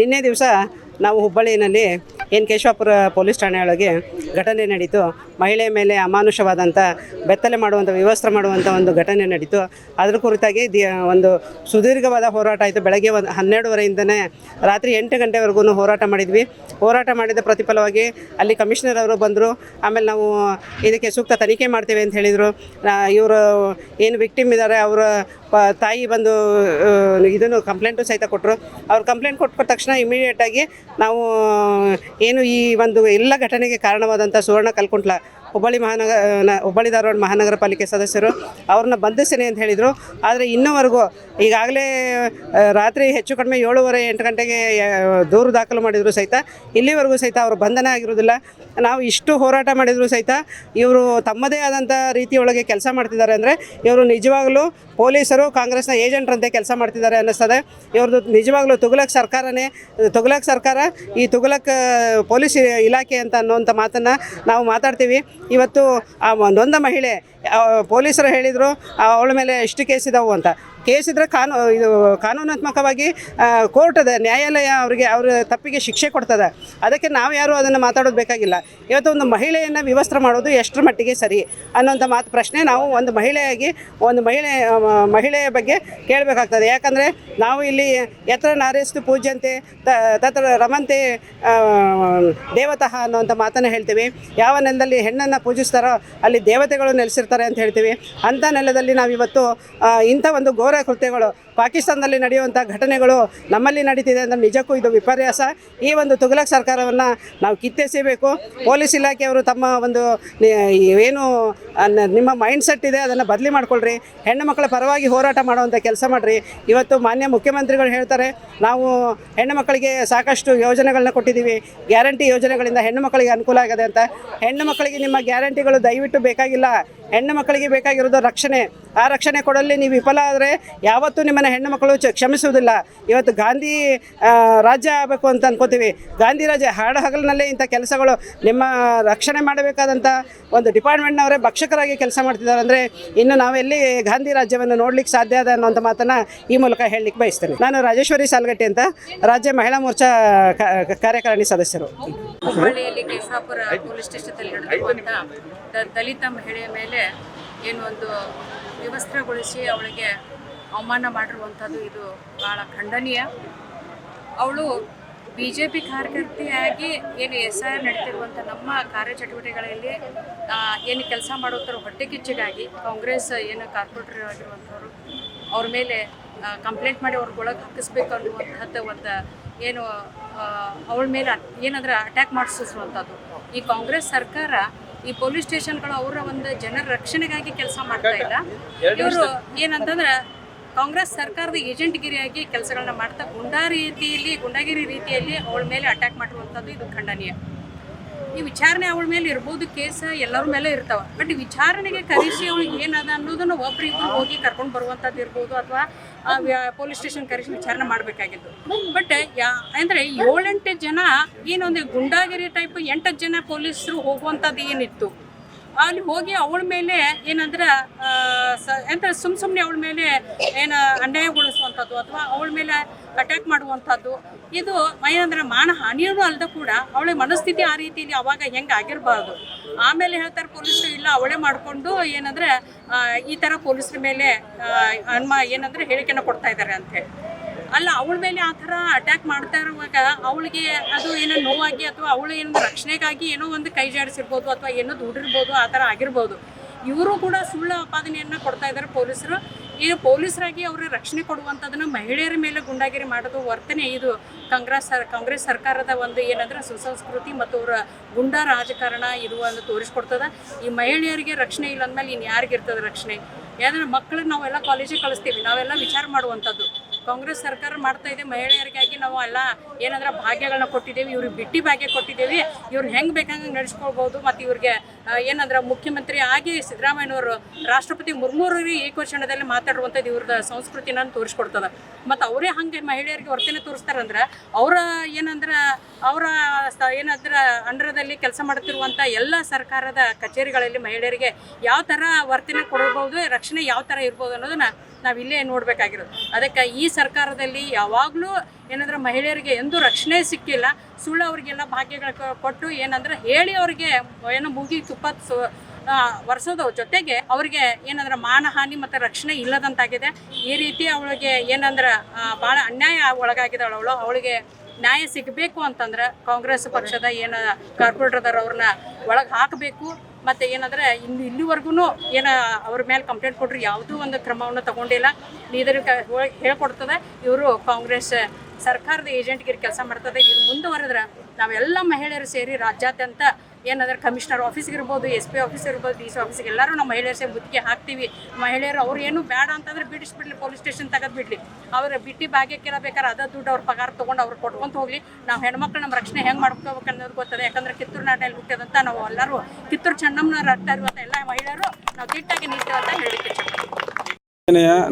ನಿನ್ನೆ ದಿವಸ ನಾವು ಹುಬ್ಬಳ್ಳಿನಲ್ಲಿ ಎನ್ ಕೇಶವಪುರ ಪೊಲೀಸ್ ಠಾಣೆಯೊಳಗೆ ಘಟನೆ ನಡೀತು. ಮಹಿಳೆ ಮೇಲೆ ಅಮಾನುಷವಾದಂಥ ಬೆತ್ತಲೆ ಮಾಡುವಂಥ ವ್ಯವಸ್ಥೆ ಮಾಡುವಂಥ ಒಂದು ಘಟನೆ ನಡೀತು. ಅದರ ಕುರಿತಾಗಿ ದಿ, ಒಂದು ಸುದೀರ್ಘವಾದ ಹೋರಾಟ ಆಯಿತು. ಬೆಳಗ್ಗೆ ಒಂದು ಹನ್ನೆರಡುವರೆಯಿಂದನೇ ರಾತ್ರಿ ಎಂಟು ಗಂಟೆವರೆಗೂ ಹೋರಾಟ ಮಾಡಿದ್ವಿ. ಹೋರಾಟ ಮಾಡಿದ ಪ್ರತಿಫಲವಾಗಿ ಅಲ್ಲಿ ಕಮಿಷನರ್ ಅವರು ಬಂದರು. ಆಮೇಲೆ ನಾವು ಇದಕ್ಕೆ ಸೂಕ್ತ ತನಿಖೆ ಮಾಡ್ತೇವೆ ಅಂತ ಹೇಳಿದರು. ಇವರು ಏನು ವಿಕ್ಟಿಮ್ ಇದ್ದಾರೆ ಅವರ ತಾಯಿ ಬಂದು ಇದನ್ನು ಕಂಪ್ಲೇಂಟು ಸಹಿತ ಕೊಟ್ಟರು ಅವ್ರು ಕಂಪ್ಲೇಂಟ್ ಕೊಟ್ಟ ತಕ್ಷಣ ಇಮಿಡಿಯೇಟಾಗಿ ನಾವು ಏನು ಈ ಒಂದು ಎಲ್ಲ ಘಟನೆಗೆ ಕಾರಣವಾದಂಥ ಸುವರ್ಣ ಕಲ್ಕುಂಟ್ಲ, ಹುಬ್ಬಳ್ಳಿ ಮಹಾನಗರ ಹುಬ್ಬಳ್ಳಿ ಧಾರವಾಡ ಮಹಾನಗರ ಪಾಲಿಕೆ ಸದಸ್ಯರು ಅವ್ರನ್ನ ಬಂಧಿಸ್ತೀನಿ ಅಂತ ಹೇಳಿದರು. ಆದರೆ ಇನ್ನೂವರೆಗೂ ಈಗಾಗಲೇ ರಾತ್ರಿ ಹೆಚ್ಚು ಕಡಿಮೆ ಏಳುವರೆ ಎಂಟು ಗಂಟೆಗೆ ದೂರು ದಾಖಲು ಮಾಡಿದ್ರು ಸಹಿತ. ಇಲ್ಲಿವರೆಗೂ ಸಹಿತ ಅವರು ಬಂಧನ ಆಗಿರೋದಿಲ್ಲ ನಾವು ಇಷ್ಟು ಹೋರಾಟ ಮಾಡಿದರೂ ಸಹಿತ ಇವರು ತಮ್ಮದೇ ಆದಂಥ ರೀತಿಯೊಳಗೆ ಕೆಲಸ ಮಾಡ್ತಿದ್ದಾರೆ ಅಂದರೆ ಇವರು ನಿಜವಾಗಲೂ ಪೊಲೀಸರು ಕಾಂಗ್ರೆಸ್ನ ಏಜೆಂಟ್ರಂತೆ ಕೆಲಸ ಮಾಡ್ತಿದ್ದಾರೆ ಅನ್ನಿಸ್ತದೆ. ಇವ್ರದ್ದು ನಿಜವಾಗ್ಲೂ ತುಗಲಕ್ ಸರ್ಕಾರನೇ ತುಗಲಕ್ ಸರ್ಕಾರ ಈ ತುಘಲಕ್ ಪೊಲೀಸ್ ಇಲಾಖೆ ಅಂತ ಅನ್ನುವಂಥ ಮಾತನ್ನು ನಾವು ಮಾತಾಡ್ತೀವಿ. ಇವತ್ತು ಆ ನೊಂದ ಮಹಿಳೆ ಪೊಲೀಸರು ಹೇಳಿದರು ಅವಳ ಮೇಲೆ ಎಷ್ಟು ಕೇಸ್ ಇದಾವು ಅಂತ. ಕೇಸ್ ಇದ್ರೆ ಕಾನೂ, ಇದು ಕಾನೂನಾತ್ಮಕವಾಗಿ ಕೋರ್ಟ್ ಅದ, ನ್ಯಾಯಾಲಯ ಅವರಿಗೆ ಅವ್ರ ತಪ್ಪಿಗೆ ಶಿಕ್ಷೆ ಕೊಡ್ತದೆ. ಅದಕ್ಕೆ ನಾವು ಯಾರು ಅದನ್ನು ಮಾತಾಡೋದು ಬೇಕಾಗಿಲ್ಲ. ಇವತ್ತು ಒಂದು ಮಹಿಳೆಯನ್ನು ವಿವಸ್ತ್ರ ಮಾಡೋದು ಎಷ್ಟರ ಮಟ್ಟಿಗೆ ಸರಿ ಅನ್ನೋಂಥ ಮಾತು ಪ್ರಶ್ನೆ ನಾವು ಒಂದು ಮಹಿಳೆಯಾಗಿ, ಒಂದು ಮಹಿಳೆ ಮಹಿಳೆಯ ಬಗ್ಗೆ ಕೇಳಬೇಕಾಗ್ತದೆ. ಯಾಕಂದರೆ ನಾವು ಇಲ್ಲಿ ಎತ್ತರ ನಾರೇಸ್ತು ಪೂಜ್ಯಂತೆ ತತ್ರ ರಮಂತೆ ದೇವತಃ ಅನ್ನುವಂಥ ಮಾತನ್ನು ಹೇಳ್ತೀವಿ. ಯಾವ ನೆಲದಲ್ಲಿ ಹೆಣ್ಣನ್ನು ಪೂಜಿಸ್ತಾರೋ ಅಲ್ಲಿ ದೇವತೆಗಳು ನೆಲೆಸಿರ್ತಾರೆ ಅಂತ ಹೇಳ್ತೀವಿ. ಅಂಥ ನೆಲದಲ್ಲಿ ನಾವಿವತ್ತು ಇವತ್ತು ಇಂಥ ಒಂದು ಘೋರ ಕೃತ್ಯಗಳು ಪಾಕಿಸ್ತಾನದಲ್ಲಿ ನಡೆಯುವಂಥ ಘಟನೆಗಳು ನಮ್ಮಲ್ಲಿ ನಡೀತಿದೆ ಅಂದರೆ ನಿಜಕ್ಕೂ ಇದು ವಿಪರ್ಯಾಸ. ಈ ಒಂದು ತುಗಲಕ್ ಸರ್ಕಾರವನ್ನು ನಾವು ಕಿತ್ತೆಸೆಯಬೇಕು ಪೊಲೀಸ್ ಇಲಾಖೆಯವರು ತಮ್ಮ ಒಂದು ಏನು ನಿಮ್ಮ ಮೈಂಡ್ ಸೆಟ್ ಇದೆ, ಅದನ್ನು ಬದಲಿ ಮಾಡಿಕೊಳ್ಳ್ರಿ ಹೆಣ್ಣು ಮಕ್ಕಳ ಪರವಾಗಿ ಹೋರಾಟ ಮಾಡುವಂಥ ಕೆಲಸ ಮಾಡಿರಿ. ಇವತ್ತು ಮಾನ್ಯ ಮುಖ್ಯಮಂತ್ರಿಗಳು ಹೇಳ್ತಾರೆ, ನಾವು ಹೆಣ್ಣು ಮಕ್ಕಳಿಗೆ ಸಾಕಷ್ಟು ಯೋಜನೆಗಳನ್ನ ಕೊಟ್ಟಿದ್ದೀವಿ. ಗ್ಯಾರಂಟಿ ಯೋಜನೆಗಳಿಂದ ಹೆಣ್ಣು ಮಕ್ಕಳಿಗೆ ಅನುಕೂಲ ಆಗಿದೆ ಅಂತ. ಹೆಣ್ಣು ಮಕ್ಕಳಿಗೆ ನಿಮ್ಮ ಗ್ಯಾರಂಟಿಗಳು ದಯವಿಟ್ಟು ಬೇಕಾಗಿಲ್ಲ. ಹೆಣ್ಣು ಮಕ್ಕಳಿಗೆ ಬೇಕಾಗಿರೋದು ರಕ್ಷಣೆ. ಆ ರಕ್ಷಣೆ ಕೊಡಲ್ಲಿ ನೀವು ವಿಫಲ ಆದರೆ ಯಾವತ್ತೂ ನಿಮ್ಮನ್ನು ಹೆಣ್ಣು ಮಕ್ಕಳು ಕ್ಷಮಿಸುವುದಿಲ್ಲ. ಇವತ್ತು ಗಾಂಧಿ ರಾಜ್ಯ ಆಗಬೇಕು ಅಂತ ಅನ್ಕೋತೀವಿ. ಗಾಂಧಿ ರಾಜ್ಯ ಹಾಡು ಹಗಲಿನಲ್ಲೇ ಇಂಥ ಕೆಲಸಗಳು ನಿಮ್ಮ ರಕ್ಷಣೆ ಮಾಡಬೇಕಾದಂಥ ಒಂದು ಡಿಪಾರ್ಟ್ಮೆಂಟ್ನವರೇ ಭಕ್ಷಕರಾಗಿ ಕೆಲಸ ಮಾಡ್ತಿದ್ದಾರೆ ಅಂದರೆ ಇನ್ನು ನಾವೆಲ್ಲಿ ಗಾಂಧಿ ರಾಜ್ಯವನ್ನು ನೋಡ್ಲಿಕ್ಕೆ ಸಾಧ್ಯ ಅದ ಅನ್ನೋಂಥ ಮಾತನ್ನು ಈ ಮೂಲಕ ಹೇಳಲಿಕ್ಕೆ ಬಯಸ್ತೇನೆ. ನಾನು ರಾಜೇಶ್ವರಿ ಸಾಲ್ಗಟ್ಟಿ ಅಂತ ರಾಜ್ಯ ಮಹಿಳಾ ಮೋರ್ಚಾ ಕಾರ್ಯಕಾರಿಣಿ ಸದಸ್ಯರು. ಹುಬ್ಬಳ್ಳಿಯಲ್ಲಿ ಕೇಶವಾಪುರ ಪೊಲೀಸ್ ನಡೆದಿರುವಂಥ ದಲಿತ ಮಹಿಳೆಯ ಮೇಲೆ ಏನು ಒಂದು ವಿವಸ್ತ್ರಗೊಳಿಸಿ ಅವಳಿಗೆ ಅವಮಾನ ಮಾಡಿರುವಂಥದ್ದು ಇದು ಭಾಳ ಖಂಡನೀಯ. ಅವಳು ಬಿ ಜೆ ಪಿ ಕಾರ್ಯಕರ್ತೆಯಾಗಿ ಏನು ಎಸ್ ಐ ಆರ್ ನಡೀತಿರುವಂಥ ನಮ್ಮ ಕಾರ್ಯಚಟುವಟಿಕೆಗಳಲ್ಲಿ ಏನು ಕೆಲಸ ಮಾಡೋತರ ಹೊಟ್ಟೆ ಕಿಚ್ಚಿಗಾಗಿ ಕಾಂಗ್ರೆಸ್ ಏನು ಕಾರ್ಪೊರೇಟರ್ ಆಗಿರುವಂಥವ್ರು, ಅವ್ರ ಮೇಲೆ ಕಂಪ್ಲೇಂಟ್ ಮಾಡಿ ಅವ್ರಿಗೆ ಒಳಗೆ ಹಾಕಿಸ್ಬೇಕು ಅನ್ನುವಂಥದ್ದು ಒಂದು ಏನು ಅವಳ ಮೇಲೆ ಏನಂದ್ರೆ ಅಟ್ಯಾಕ್ ಮಾಡಿಸುವಂಥದ್ದು ಈ ಕಾಂಗ್ರೆಸ್ ಸರ್ಕಾರ ಈ ಪೊಲೀಸ್ ಸ್ಟೇಷನ್ಗಳು ಅವರ ಒಂದು ಜನರ ರಕ್ಷಣೆಗಾಗಿ ಕೆಲಸ ಮಾಡ್ತಾ ಇಲ್ಲ. ಇವರು ಏನಂತಂದ್ರೆ ಕಾಂಗ್ರೆಸ್ ಸರ್ಕಾರದ ಏಜೆಂಟ್ಗಿರಿಯಾಗಿ ಕೆಲಸಗಳನ್ನ ಮಾಡ್ತಾ ಗುಂಡಾ ರೀತಿಯಲ್ಲಿ ಗುಂಡಾಗಿರಿ ರೀತಿಯಲ್ಲಿ ಅವಳ ಮೇಲೆ ಅಟ್ಯಾಕ್ ಮಾಡಿರುವಂಥದ್ದು ಇದು ಖಂಡನೀಯ. ಈ ವಿಚಾರಣೆ ಅವಳ ಮೇಲೆ ಇರ್ಬೋದು ಕೇಸ ಎಲ್ಲರ ಮೇಲೆ ಇರ್ತಾವ. ಬಟ್ ವಿಚಾರಣೆಗೆ ಕರೆಸಿ ಅವಳಿಗೆ ಏನದ ಅನ್ನೋದನ್ನ ಒಬ್ಬರಿಗೂ ಹೋಗಿ ಕರ್ಕೊಂಡು ಬರುವಂಥದ್ದು ಇರ್ಬೋದು ಅಥವಾ ಪೊಲೀಸ್ ಸ್ಟೇಷನ್ ಕರೆಸಿ ವಿಚಾರಣೆ ಮಾಡಬೇಕಾಗಿತ್ತು. ಬಟ್ ಯಾ ಅಂದರೆ ಏಳೆಂಟು ಜನ ಏನೊಂದು ಗುಂಡಾಗಿರಿ ಟೈಪ್ ಎಂಟತ್ತು ಜನ ಪೊಲೀಸರು ಹೋಗುವಂಥದ್ದು ಏನಿತ್ತು. ಅಲ್ಲಿ ಹೋಗಿ ಅವಳ ಮೇಲೆ ಏನಂದ್ರೆ ಆ, ಸ ಎಂತ ಸುಮ್ಮ ಸುಮ್ಮನೆ ಅವಳ ಮೇಲೆ ಏನು ಅನ್ಯಾಯಗೊಳಿಸುವಂಥದ್ದು ಅಥವಾ ಅವಳ ಮೇಲೆ ಅಟ್ಯಾಕ್ ಮಾಡುವಂಥದ್ದು. ಇದು ಏನಂದ್ರೆ ಮಾನ ಹಾನಿಯೂ ಅಲ್ಲದ ಕೂಡ ಅವಳ ಮನಸ್ಥಿತಿ ಆ ರೀತಿಯಲ್ಲಿ ಅವಾಗ ಹೆಂಗೆ ಆಗಿರಬಾರ್ದು. ಆಮೇಲೆ ಹೇಳ್ತಾರೆ ಪೊಲೀಸರು ಇಲ್ಲ, ಅವಳೆ ಮಾಡಿಕೊಂಡು ಏನಂದ್ರೆ ಈ ಥರ ಪೊಲೀಸರ ಮೇಲೆ ಅನ್ಮ ಏನಂದ್ರೆ ಹೇಳಿಕೆನ ಕೊಡ್ತಾ ಇದ್ದಾರೆ ಅಂತೇಳಿ ಅಲ್ಲ, ಅವಳ ಮೇಲೆ ಆ ಥರ ಅಟ್ಯಾಕ್ ಮಾಡ್ತಾ ಇರುವಾಗ ಅವಳಿಗೆ ಅದು ಏನೋ ನೋವಾಗಿ ಅಥವಾ ಅವಳು ಏನೋ ರಕ್ಷಣೆಗಾಗಿ ಏನೋ ಒಂದು ಕೈ ಜಾಡಿಸಿರ್ಬೋದು ಅಥವಾ ಏನೋ ದುಡ್ಡಿರ್ಬೋದು, ಆ ಥರ ಆಗಿರ್ಬೋದು. ಇವರು ಕೂಡ ಸುಳ್ಳು ಆಪಾದನೆಯನ್ನು ಕೊಡ್ತಾ ಇದ್ದಾರೆ ಪೊಲೀಸರು. ಈ ಪೊಲೀಸರಾಗಿ ಅವರ ರಕ್ಷಣೆ ಕೊಡುವಂಥದ್ದನ್ನು ಮಹಿಳೆಯರ ಮೇಲೆ ಗುಂಡಾಗಿರಿ ಮಾಡೋದು ವರ್ತನೆ. ಇದು ಕಾಂಗ್ರೆಸ್ ಕಾಂಗ್ರೆಸ್ ಸರ್ಕಾರದ ಒಂದು ಏನಂದ್ರೆ ಸುಸಂಸ್ಕೃತಿ ಮತ್ತು ಅವರ ಗುಂಡಾ ರಾಜಕಾರಣ ಒಂದು ತೋರಿಸ್ಕೊಡ್ತದೆ. ಈ ಮಹಿಳೆಯರಿಗೆ ರಕ್ಷಣೆ ಇಲ್ಲ ಅಂದಮೇಲೆ ಇನ್ನು ಯಾರಿಗಿರ್ತದೆ ರಕ್ಷಣೆ? ಯಾಕಂದ್ರೆ ಮಕ್ಕಳನ್ನ ನಾವೆಲ್ಲ ಕಾಲೇಜಿಗೆ ಕಳಿಸ್ತೀವಿ. ನಾವೆಲ್ಲ ವಿಚಾರ ಮಾಡುವಂಥದ್ದು. ಕಾಂಗ್ರೆಸ್ ಸರ್ಕಾರ ಮಾಡ್ತಾ ಇದೆ, ಮಹಿಳೆಯರಿಗಾಗಿ ನಾವು ಎಲ್ಲ ಏನಂದ್ರೆ ಭಾಗ್ಯಗಳನ್ನ ಕೊಟ್ಟಿದ್ದೇವೆ, ಇವ್ರಿಗೆ ಬಿಟ್ಟಿ ಭಾಗ್ಯ ಕೊಟ್ಟಿದ್ದೇವೆ, ಇವ್ರು ಹೆಂಗೆ ಬೇಕಂಗೆ ನಡೆಸ್ಕೊಳ್ಬೋದು, ಮತ್ತು ಇವ್ರಿಗೆ ಏನಂದ್ರೆ ಮುಖ್ಯಮಂತ್ರಿ ಆಗಿ ಸಿದ್ದರಾಮಯ್ಯನವರು ರಾಷ್ಟ್ರಪತಿ ಮುರ್ಮುರರಿಗೆ ಏಕವಚನದಲ್ಲಿ ಮಾತಾಡುವಂಥದ್ದು ಇವ್ರದ ಸಂಸ್ಕೃತಿನ ತೋರಿಸ್ಕೊಡ್ತದೆ. ಮತ್ತು ಅವರೇ ಹಂಗೆ ಮಹಿಳೆಯರಿಗೆ ವರ್ತನೆ ತೋರಿಸ್ತಾರಂದ್ರೆ ಅವರ ಏನಂದ್ರೆ ಅವರ ಏನಂದ್ರೆ ಅಂಡರದಲ್ಲಿ ಕೆಲಸ ಮಾಡುತ್ತಿರುವಂಥ ಎಲ್ಲ ಸರ್ಕಾರದ ಕಚೇರಿಗಳಲ್ಲಿ ಮಹಿಳೆಯರಿಗೆ ಯಾವ ಥರ ವರ್ತನೆ ಕೊಡಬಹುದು ರಕ್ಷಣೆ ಯಾವ ಥರ ಇರ್ಬೋದು ಅನ್ನೋದನ್ನ ನಾವು ಇಲ್ಲೇ ನೋಡಬೇಕಾಗಿರೋದು. ಅದಕ್ಕೆ ಈ ಸರ್ಕಾರದಲ್ಲಿ ಯಾವಾಗಲೂ ಏನಂದ್ರೆ ಮಹಿಳೆಯರಿಗೆ ಎಂದೂ ರಕ್ಷಣೆ ಸಿಕ್ಕಿಲ್ಲ. ಸುಳ್ಳು ಅವ್ರಿಗೆಲ್ಲ ಭಾಗ್ಯಗಳ ಕೊಟ್ಟು ಏನಂದ್ರೆ ಹೇಳಿ ಅವರಿಗೆ ಏನೋ ಮುಗಿ ತುಪ್ಪ ವರ್ಷದ ಜೊತೆಗೆ ಅವ್ರಿಗೆ ಏನಂದ್ರೆ ಮಾನಹಾನಿ ಮತ್ತು ರಕ್ಷಣೆ ಇಲ್ಲದಂತಾಗಿದೆ. ಈ ರೀತಿ ಅವಳಿಗೆ ಏನಂದ್ರೆ ಭಾಳ ಅನ್ಯಾಯ ಒಳಗಾಗಿದ್ದಾಳು ಅವಳು. ಅವಳಿಗೆ ನ್ಯಾಯ ಸಿಗಬೇಕು ಅಂತಂದ್ರೆ ಕಾಂಗ್ರೆಸ್ ಪಕ್ಷದ ಏನು ಕಾರ್ಪೊರೇಟರ್ ಅದಾರ ಅವ್ರನ್ನ ಒಳಗೆ ಹಾಕಬೇಕು. ಮತ್ತು ಏನಂದ್ರೆ ಇನ್ನು ಇಲ್ಲಿವರೆಗೂ ಏನ ಅವ್ರ ಮೇಲೆ ಕಂಪ್ಲೇಂಟ್ ಕೊಟ್ಟರು ಯಾವುದೂ ಒಂದು ಕ್ರಮವನ್ನು ತಗೊಂಡಿಲ್ಲ. ಇದರ ಹೇಳ್ಕೊಡ್ತದೆ. ಇವರು ಕಾಂಗ್ರೆಸ್ ಸರ್ಕಾರದ ಏಜೆಂಟ್ಗಿರಿ ಕೆಲಸ ಮಾಡ್ತದೆ. ಇದು ಮುಂದುವರೆದ್ರೆ ನಾವೆಲ್ಲ ಮಹಿಳೆಯರು ಸೇರಿ ರಾಜ್ಯಾದ್ಯಂತ ಏನಾದ್ರೆ ಕಮಿಷನರ್ ಆಫೀಸ್ಗೆ ಇರ್ಬೋದು ಎಸ್ ಪಿ ಆಫೀಸ್ ಇರ್ಬೋದು ಡಿ ಸಿ ಆಫೀಸ್ಗೆ ಎಲ್ಲರೂ ನಾವು ಮಹಿಳೆಯರು ಸೇರಿ ಮುತ್ತಿಗೆ ಹಾಕ್ತೀವಿ. ಮಹಿಳೆಯರು ಅವ್ರು ಏನು ಬೇಡ ಅಂತಂದ್ರೆ ಬಿಡಿಸ್ಬಿಡ್ಲಿ ಪೊಲೀಸ್ ಸ್ಟೇಷನ್ ತೆಗೆದು ಬಿಡ್ಲಿ. ಅವ್ರ ಬಿಟ್ಟು ಭಾಗ್ಯಕ್ಕೆಲ್ಲ ಬೇಕಾದ್ರೆ ಅದ ದುಡ್ಡು ಅವ್ರ ಪಗಾರ ತೊಗೊಂಡು ಅವ್ರು ಕೊಟ್ಕೊಂತ ಹೋಗ್ಲಿ. ನಾವು ಹೆಣ್ಮಕ್ಳು ನಮ್ಮ ರಕ್ಷಣೆ ಹೆಂಗೆ ಮಾಡ್ಕೋಬೇಕು ಅನ್ನೋದು ಗೊತ್ತದೆ. ಯಾಕಂದ್ರೆ ಕಿತ್ತೂರು ನಾಟಲ್ಲಿ ಹುಟ್ಟಿದಂತ ನಾವು ಎಲ್ಲರೂ ಕಿತ್ತೂರು ಚೆನ್ನಮ್ಮನ ರಕ್ತ ಇರುವಂಥ ಎಲ್ಲ ಮಹಿಳೆಯರು ನಾವು ದಿಟ್ಟಾಗಿ ಅಂತ ಸಂಘಟನೆಯ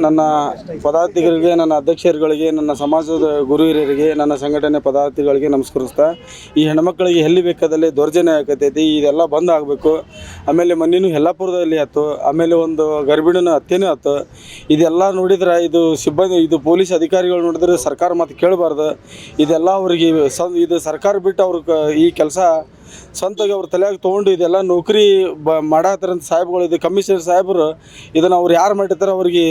ನನ್ನ ಪದಾರ್ಥಿಗಳಿಗೆ ನನ್ನ ಅಧ್ಯಕ್ಷರುಗಳಿಗೆ, ನನ್ನ ಸಮಾಜದ ಗುರು ಹಿರಿಯರಿಗೆ ನನ್ನ ಸಂಘಟನೆ ಪದಾರ್ಥಿಗಳಿಗೆ ನಮಸ್ಕರಿಸ್ತಾ, ಈ ಹೆಣ್ಮಕ್ಳಿಗೆ ಎಲ್ಲಿ ಬೇಕಾದಲ್ಲಿ ದೌರ್ಜನ್ಯ ಆಗತೈತಿ, ಇದೆಲ್ಲ ಬಂದ್ ಆಗಬೇಕು. ಆಮೇಲೆ ಮೊನ್ನೆನೂ ಯಲ್ಲಾಪುರದಲ್ಲಿ ಆಯ್ತು, ಆಮೇಲೆ ಒಂದು ಗರ್ಭಿಣಿನ ಹತ್ಯೆನೂ ಆಯ್ತು. ಇದೆಲ್ಲ ನೋಡಿದ್ರೆ ಇದು ಸಿಬ್ಬಂದಿ, ಇದು ಪೊಲೀಸ್ ಅಧಿಕಾರಿಗಳು ನೋಡಿದ್ರೆ ಸರ್ಕಾರ ಮಾತು ಕೇಳಬಾರ್ದು. ಇದೆಲ್ಲ ಅವ್ರಿಗೆ ಸ, ಇದು ಸರ್ಕಾರ ಬಿಟ್ಟು ಅವ್ರಿಗೆ ಈ ಕೆಲಸ ಸ್ವಂತಾಗಿ ಅವ್ರ ತಲೆಯಾಗ ತೊಗೊಂಡು ಇದೆಲ್ಲ ನೌಕರಿ ಬ ಮಾಡತ್ತಾರಂತ ಸಾಹೇಬ್ಗಳು, ಇದು ಕಮಿಷನರ್ ಸಾಹೇಬರು, ಇದನ್ನು ಅವ್ರು ಯಾರು ಮಾಡಿರ್ತಾರೆ ಅವ್ರಿಗೆ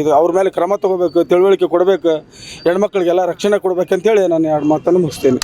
ಇದು ಅವ್ರ ಮೇಲೆ ಕ್ರಮ ತೊಗೋಬೇಕು, ತಿಳುವಳಿಕೆ ಕೊಡಬೇಕು, ಹೆಣ್ಮಕ್ಳಿಗೆಲ್ಲ ರಕ್ಷಣೆ ಕೊಡಬೇಕಂತೇಳಿ ನಾನು ಎರಡು ಮಾತನ್ನು ಮುಗಿಸ್ತೇನೆ.